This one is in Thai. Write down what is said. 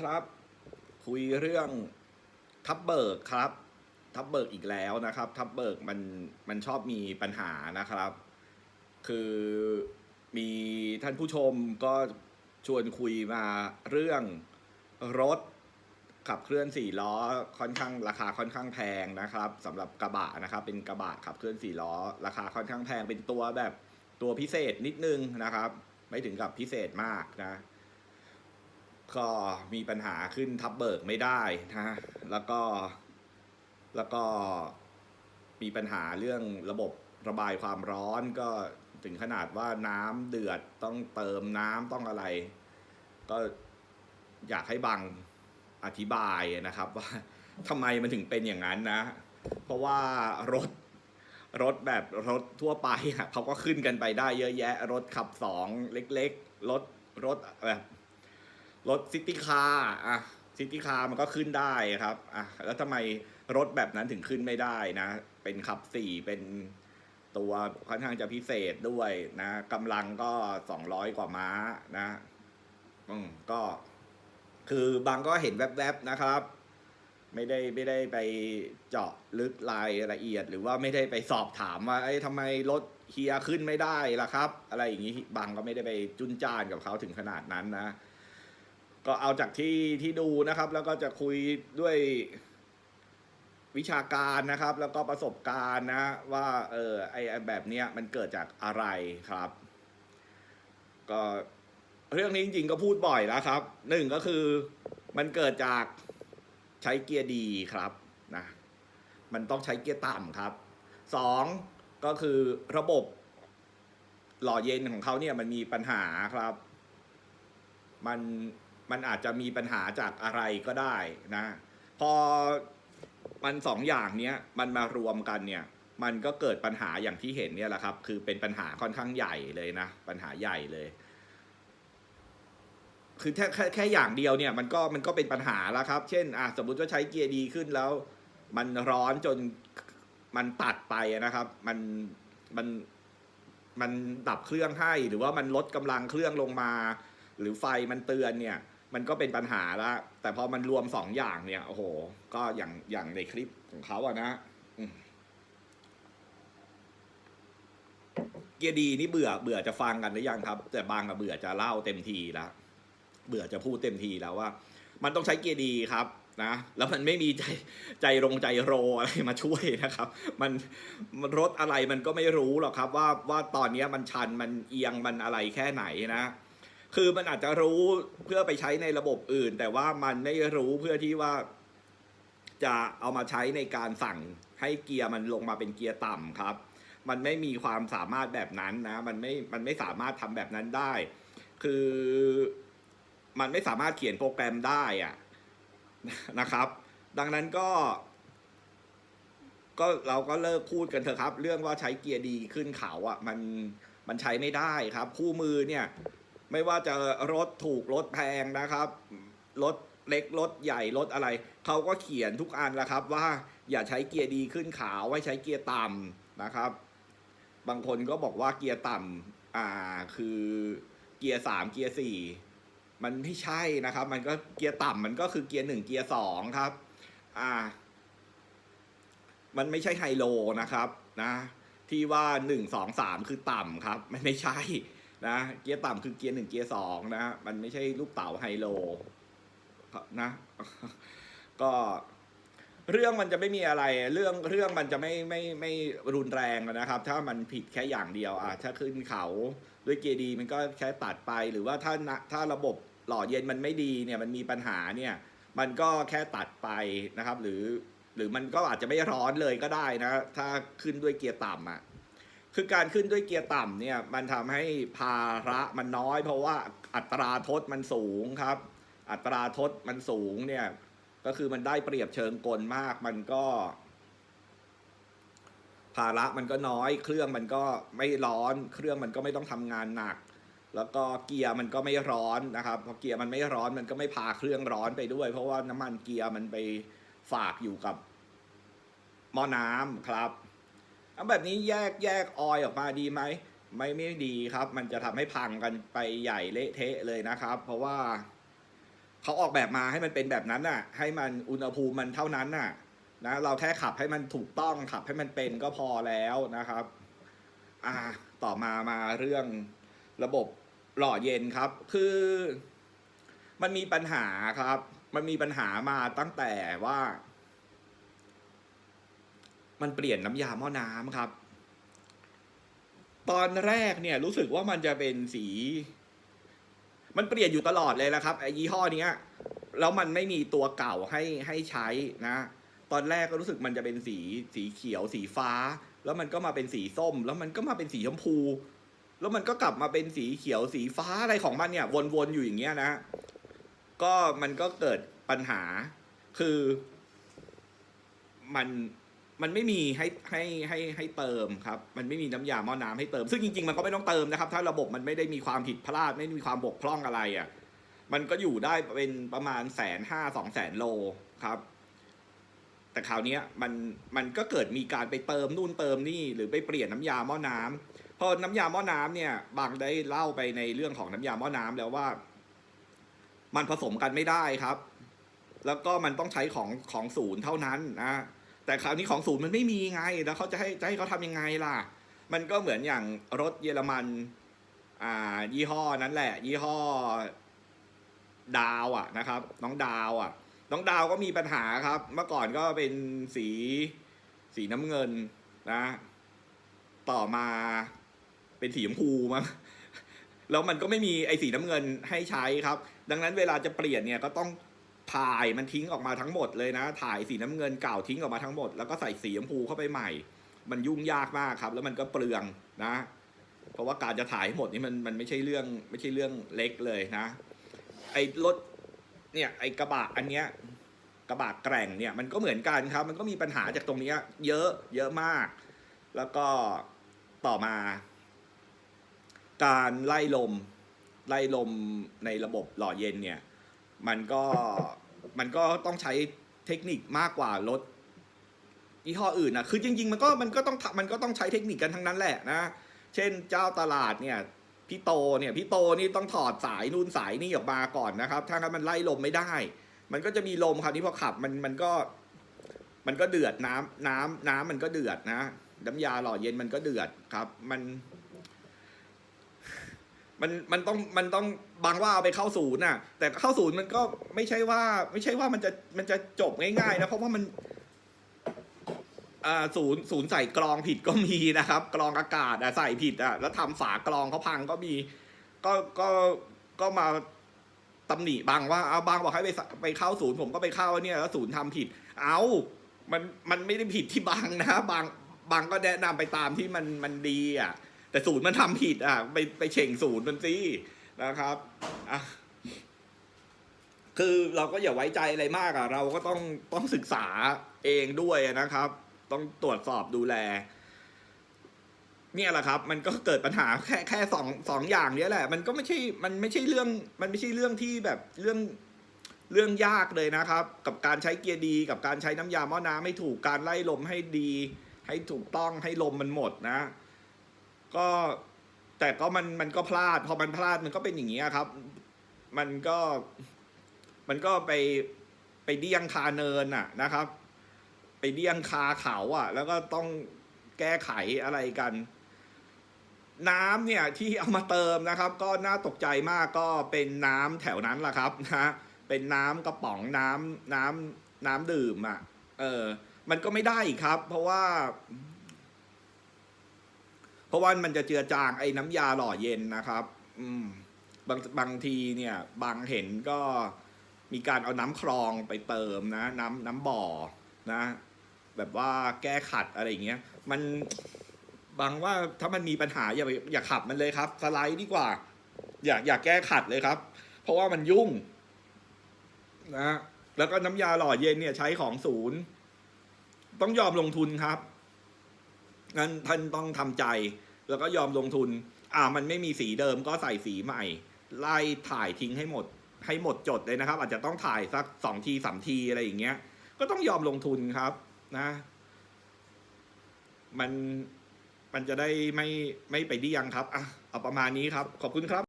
ครับคุยเรื่องทับเบิกครับ ทับเบิกอีกแล้วนะครับ ทับเบิกมันมันชอบมีปัญหานะครับ คือมีท่านผู้ชมก็ชวนคุยมาเรื่องรถขับเคลื่อนสี่ล้อค่อนข้างราคาค่อนข้างแพงนะครับสำหรับกระบะนะครับเป็นกระบะขับเคลื่อนสี่ล้อ ราคาค่อนข้างแพงเป็นตัวแบบตัวพิเศษนิดนึงนะครับ ไม่ถึงกับพิเศษมากนะ ก็มีปัญหาขึ้นทับเบิกไม่ได้นะแล้วก็แล้วก็มีปัญหาเรื่องระบบระบายความร้อนก็ถึงขนาดว่าน้ำเดือดต้องเติมน้ำต้องอะไร ก็อยากให้บังอธิบายนะครับ ว่าทำไมมันถึงเป็นอย่างนั้นนะ เพราะว่ารถรถแบบรถทั่วไปเขาก็ขึ้นกันไปได้เยอะแยะ รถขับสองเล็ก ๆ รถรถแบบ รถซิตี้คาร์อะซิตี้คาร์มันก็ขึ้นได้ครับอะแล้วทำไมรถแบบนั้นถึงขึ้นไม่ได้นะ เป็นขับสี่เป็นตัวค่อนข้างจะพิเศษด้วยนะกำลังก็สองร้อยกว่าม้านะ อืมก็ คือบางก็เห็นแวบๆนะครับ ไม่ได้ไม่ได้ไปเจาะลึกรายละเอียด หรือว่าไม่ได้ไปสอบถามว่าไอ้ทำไมรถเฮียขึ้นไม่ได้ล่ะครับ อะไรอย่างนี้บางก็ไม่ได้ไปจุนจ้านกับเขาถึงขนาดนั้นนะ ก็เอาจากที่ที่ดูนะครับ แล้วก็จะคุยด้วยวิชาการนะครับ แล้วก็ประสบการณ์นะว่าเออไอไอ้แบบเนี้ยมันเกิดจากอะไรครับ ก็เรื่องนี้จริงๆก็พูดบ่อยแล้วครับหนึ่งก็คือมันเกิดจากใช้เกียร์ดีครับนะมันต้องใช้เกียร์ต่ำครับสองก็คือระบบหล่อเย็นของเขาเนี่ยมันมีปัญหาครับ มัน มันอาจจะมีปัญหาจากอะไรก็ได้นะ พอมันสองอย่างเนี้ยมันมารวมกันเนี่ย มันก็เกิดปัญหาอย่างที่เห็นเนี่ยแหละครับ คือเป็นปัญหาค่อนข้างใหญ่เลยนะ ปัญหาใหญ่เลย คือแค่แค่แค่อย่างเดียวเนี่ย มันก็มันก็เป็นปัญหาแล้วครับ เช่นอะสมมุติว่าใช้เกียร์ดีขึ้นแล้ว มันร้อนจนมันตัดไปนะครับ มันมันมันดับเครื่องให้หรือว่ามันลดกำลังเครื่องลงมา หรือไฟมันเตือนเนี่ย มันก็เป็นปัญหาแล้วแต่พอมันรวมสองอย่างเนี่ยโอ้โห ก็อย่างอย่างในคลิปของเขาอะนะเกียร์ดีนี่เบื่อเบื่อจะฟังกันหรือยังครับ แต่บางอะเบื่อจะเล่าเต็มทีแล้วเบื่อจะพูดเต็มทีแล้วว่า มันต้องใช้เกียร์ดีครับนะแล้วมันไม่มีใจใจรงใจโรอะไรมาช่วยนะครับ มันมันรถอะไรมันก็ไม่รู้หรอกครับ ว่าว่าตอนนี้มันชันมันเอียงมันอะไรแค่ไหนนะ คือมันอาจจะรู้เพื่อไปใช้ในระบบอื่น แต่ว่ามันไม่รู้เพื่อที่ว่า จะเอามาใช้ในการสั่งให้เกียร์มันลงมาเป็นเกียร์ต่ำครับ มันไม่มีความสามารถแบบนั้นนะ มันไม่ มันไม่สามารถทำแบบนั้นได้ คือมันไม่สามารถเขียนโปรแกรมได้อะนะครับ ดังนั้นก็ ก็เราก็เลิกพูดกันเถอะครับ เรื่องว่าใช้เกียร์ดีขึ้นเขาอะ มันมันใช้ไม่ได้ครับ คู่มือเนี่ย ไม่ว่าจะรถถูกรถแพงนะครับ รถเล็กรถใหญ่รถอะไร เขาก็เขียนทุกอันแล้วครับ ว่าอย่าใช้เกียร์ดีขึ้นขาวให้ใช้เกียร์ต่ำนะครับ บางคนก็บอกว่าเกียร์ต่ำอ่าคือเกียร์สามเกียร์สี่มันไม่ใช่นะครับ มันก็เกียร์ต่ำมันก็คือเกียร์หนึ่งเกียร์สองครับ อ่า มันไม่ใช่ไฮโลนะครับ นะ ที่ว่าหนึ่งสองสามคือต่ำครับ มันไม่ใช่ นะเกียร์ต่ำคือเกียร์หนึ่งเกียร์สองนะมันไม่ใช่ลูกเต๋าไฮโลนะ ก็เรื่องมันจะไม่มีอะไร เรื่องเรื่องมันจะไม่ไม่ไม่รุนแรงนะครับ ถ้ามันผิดแค่อย่างเดียวอะถ้าขึ้นเขาด้วยเกียร์ดีมันก็แค่ตัดไปหรือว่าถ้าถ้าระบบหล่อเย็นมันไม่ดีเนี่ยมันมีปัญหาเนี่ย มันก็แค่ตัดไปนะครับ หรือหรือมันก็อาจจะไม่ร้อนเลยก็ได้นะ ถ้าขึ้นด้วยเกียร์ต่ำอะ คือการขึ้นด้วยเกียร์ต่ำเนี่ยมันทำให้ภาระมันน้อย เพราะว่าอัตราทดมันสูงครับ อัตราทดมันสูงเนี่ย ก็คือมันได้เปรียบเชิงกลมาก มันก็ ภาระมันก็น้อย เครื่องมันก็ไม่ร้อน เครื่องมันก็ไม่ต้องทำงานหนัก แล้วก็เกียร์มันก็ไม่ร้อนนะครับพอเกียร์มันไม่ร้อนมันก็ไม่พาเครื่องร้อนไปด้วย เพราะว่าน้ำมันเกียร์มันไปฝากอยู่กับหม้อน้ำครับ เอาแบบนี้แยกแยกออยออกมาดีไหมไม่ไม่ดีครับ มันจะทำให้พังกันไปใหญ่เละเทะเลยนะครับ เพราะว่าเขาออกแบบมาให้มันเป็นแบบนั้นน่ะ ให้มันอุณหภูมิมันเท่านั้นน่ะ นะเราแค่ขับให้มันถูกต้องขับให้มันเป็นก็พอแล้วนะครับ อ่า ต่อมามาเรื่องระบบหล่อเย็นครับ คือ มันมีปัญหาครับ มันมีปัญหามาตั้งแต่ว่า มันเปลี่ยนน้ำยาหม้อน้ำครับ ตอนแรกเนี่ยรู้สึกว่ามันจะเป็นสี มันเปลี่ยนอยู่ตลอดเลยนะครับไอ้ยี่ห้อนี้แล้วมันไม่มีตัวเก่าให้ให้ใช้นะ ตอนแรกก็รู้สึกมันจะเป็นสีสีเขียวสีฟ้า แล้วมันก็มาเป็นสีส้ม แล้วมันก็มาเป็นสีชมพู แล้วมันก็กลับมาเป็นสีเขียวสีฟ้าอะไรของมันเนี่ย วนๆอยู่อย่างเงี้ยนะก็มันก็เกิดปัญหาคือมัน มันไม่มีให้ให้ให้ให้เติมครับ มันไม่มีน้ำยาหม้อน้ำให้เติม ซึ่งจริงๆ มันก็ไม่ต้องเติมนะครับ ถ้าระบบมันไม่ได้มีความผิดพลาด ไม่ได้มีความบกพร่องอะไรอะ่ะ มันก็อยู่ได้เป็นประมาณแสนห้าสองแสนโลครับ แต่คราวนี้มันมันก็เกิดมีการไปเติมนู่นเติมนี่หรือไปเปลี่ยนน้ำยาหม้อน้ำพอน้ำยาหม้อน้ำเนี่ย บางได้เล่าไปในเรื่องของน้ำยาหม้อน้ำแล้วว่า มันผสมกันไม่ได้ครับ แล้วก็มันต้องใช้ของของศูนย์เท่านั้นนะ แต่คราวนี้ของศูนย์มันไม่มีไง แล้วเขาจะให้จะให้เขาทำยังไงล่ะ มันก็เหมือนอย่างรถเยอรมัน อ่า ยี่ห้อนั้นแหละ ยี่ห้อ ดาวอะนะครับ น้องดาวอะ น้องดาวก็มีปัญหาครับ เมื่อก่อนก็เป็นสีสีน้ำเงินนะ ต่อมาเป็นสีชมพูมั้งแล้วมันก็ไม่มีไอ้สีน้ำเงินให้ใช้ครับ ดังนั้นเวลาจะเปลี่ยนเนี่ยก็ต้อง ถ่ายมันทิ้งออกมาทั้งหมดเลยนะ ถ่ายสีน้ำเงินเก่าทิ้งออกมาทั้งหมด แล้วก็ใส่สีชมพูเข้าไปใหม่ มันยุ่งยากมากครับ แล้วมันก็เปลืองนะ เพราะว่าการจะถ่ายหมดนี่มันมันไม่ใช่เรื่องไม่ใช่เรื่องเล็กเลยนะ ไอ้รถเนี่ยไอ้กระบะอันเนี้ยกระบะแกร่งเนี่ยมันก็เหมือนกันครับ มันก็มีปัญหาจากตรงเนี้ยเยอะเยอะมาก แล้วก็ต่อมา การไล่ลมไล่ลมในระบบหล่อเย็นเนี่ย มันก็ มันก็ต้องใช้เทคนิคมากกว่ารถยี่ห้ออื่นนะคือจริง ๆ มันก็มันก็ต้องมันก็ต้องใช้เทคนิคกันทั้งนั้นแหละนะ เช่นเจ้าตลาดเนี่ยพี่โตเนี่ยพี่โตนี่ต้องถอดสายนู่นสายนี่ออกมาก่อนนะครับ ถ้างั้นมันไล่ลมไม่ได้ มันก็จะมีลมครับที่พอขับมันมันก็มันก็เดือดน้ำน้ำน้ำมันก็เดือดนะน้ำยาหล่อเย็นมันก็เดือดครับ มัน มันมันต้องมันต้องบางว่าเอาไปเข้าศูนย์น่ะ แต่เข้าศูนย์มันก็ไม่ใช่ว่า ไม่ใช่ว่ามันจะมันจะจบง่ายๆนะเพราะว่ามันอ่าศูนย์ศูนย์ใส่กรองผิดก็มีนะครับ กรองอากาศอะใส่ผิดอะแล้วทำฝากรองเขาพังก็มี ก็ก็ก็มาตำหนิบางว่าเอาบางบอกให้ไปไปเข้าศูนย์ผมก็ไปเข้าเนี่ยแล้วศูนย์ทำผิด เอามันมันไม่ได้ผิดที่บางนะบางบางก็แนะนำไปตามที่มันมันดีอะ แต่ศูนย์มันทำผิดอะไปไปเฉ่งศูนย์มันสินะครับอะคือเราก็อย่าไว้ใจอะไรมากอะ เราก็ต้องต้องศึกษาเองด้วยนะครับ ต้องตรวจสอบดูแล เนี่ยแหละครับ มันก็เกิดปัญหาแค่แค่สองสองอย่างเนี้ยแหละ มันก็ไม่ใช่มันไม่ใช่เรื่อง มันไม่ใช่เรื่องที่แบบเรื่องเรื่องยากเลยนะครับ กับการใช้เกียร์ดี กับการใช้น้ำยาหม้อน้ำให้ถูกการไล่ลมให้ดี ให้ถูกต้องให้ลมมันหมดนะ ก็แต่ก็มันมันก็พลาด พอมันพลาดมันก็เป็นอย่างนี้ครับ มันก็มันก็ไปไปเดี้ยงคาเนินอะนะครับ ไปเดี้ยงคาเขาอะ แล้วก็ต้องแก้ไขอะไรกัน น้ำเนี่ยที่เอามาเติมนะครับ ก็น่าตกใจมากก็เป็นน้ำแถวนั้นแหละครับนะเป็นน้ำกระป๋องน้ำน้ำน้ำดื่มอะ เออ มันก็ไม่ได้อีกครับ เพราะว่า เพราะว่ามันจะเจือจางไอ้น้ำยาหล่อเย็นนะครับ อืมบางบางทีเนี่ยบางเห็นก็มีการเอาน้ำคลองไปเติมนะ น้ำน้ำบ่อนะ แบบว่าแก้ขัดอะไรอย่างเงี้ย มันบางว่าถ้ามันมีปัญหาอย่าไปอย่าขับมันเลยครับ สไลด์ดีกว่า อย่าอย่าแก้ขัดเลยครับ เพราะว่ามันยุ่ง นะแล้วก็น้ำยาหล่อเย็นเนี่ยใช้ของศูนย์ ต้องยอมลงทุนครับ งั้นท่านต้องทำใจ แล้วก็ยอมลงทุน อ่ามันไม่มีสีเดิมก็ใส่สีใหม่ ไล่ถ่ายทิ้งให้หมด ให้หมดจดเลยนะครับ อาจจะต้องถ่ายสักสองทีสามทีอะไรอย่างเงี้ย ก็ต้องยอมลงทุนครับนะ มันมันจะได้ไม่ไม่ไปเดี้ยงครับอะเอาประมาณนี้ครับ ขอบคุณครับ